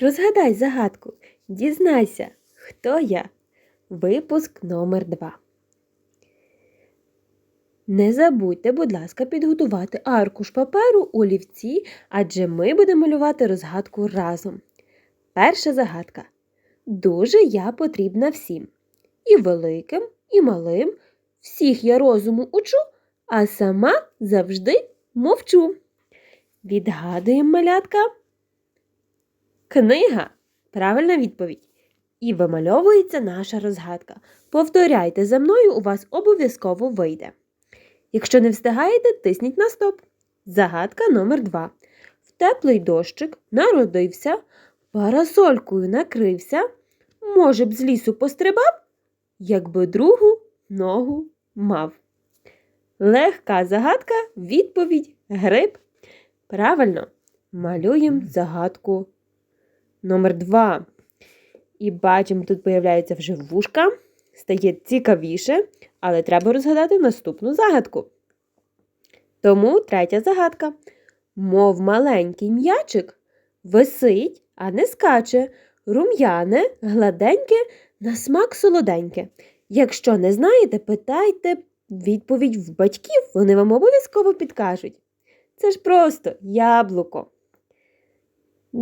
Розгадай загадку, дізнайся, хто я. Випуск номер 2 Не забудьте, будь ласка, підготувати аркуш паперу, олівці, адже ми будемо малювати розгадку разом. Перша загадка. Дуже я потрібна всім. І великим, і малим. Всіх я розуму учу, а сама завжди мовчу. Відгадуємо малятка. Книга. Правильна відповідь. І вимальовується наша розгадка. Повторяйте за мною, у вас обов'язково вийде. Якщо не встигаєте, тисніть на стоп. Загадка номер 2 В теплий дощик народився, парасолькою накрився, може б з лісу пострибав, якби другу ногу мав. Легка загадка, відповідь гриб. Правильно, малюємо загадку номер 2. І бачимо, тут появляється вже вушка. Стає цікавіше, але треба розгадати наступну загадку. Тому третя загадка. Мов маленький м'ячик, висить, а не скаче, рум'яне, гладеньке, на смак солоденьке. Якщо не знаєте, питайте відповідь в батьків, вони вам обов'язково підкажуть. Це ж просто яблуко.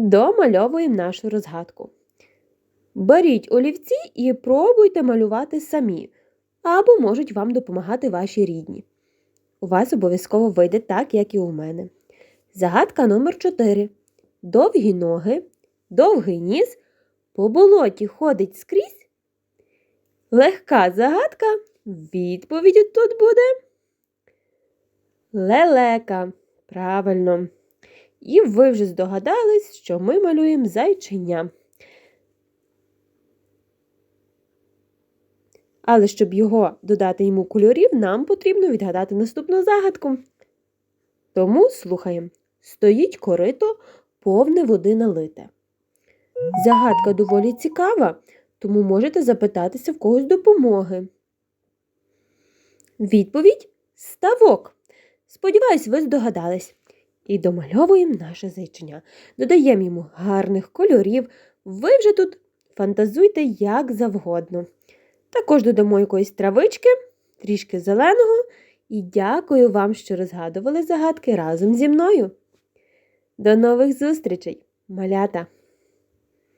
Домальовуємо нашу розгадку. Беріть олівці і пробуйте малювати самі, або можуть вам допомагати ваші рідні. У вас обов'язково вийде так, як і у мене. Загадка номер 4. Довгі ноги, довгий ніс, по болоті ходить скрізь. Легка загадка. Відповідь тут буде. Лелека. Правильно. І ви вже здогадались, що ми малюємо зайчиня. Але щоб його додати йому кольорів, нам потрібно відгадати наступну загадку. Тому слухаємо. Стоїть корито, повне води налите. Загадка доволі цікава, тому можете запитатися в когось допомоги. Відповідь ставок. Сподіваюсь, ви здогадались. І домальовуємо наше зичення. Додаємо йому гарних кольорів. Ви вже тут фантазуйте як завгодно. Також додамо якоїсь травички, трішки зеленого. І дякую вам, що розгадували загадки разом зі мною. До нових зустрічей, малята!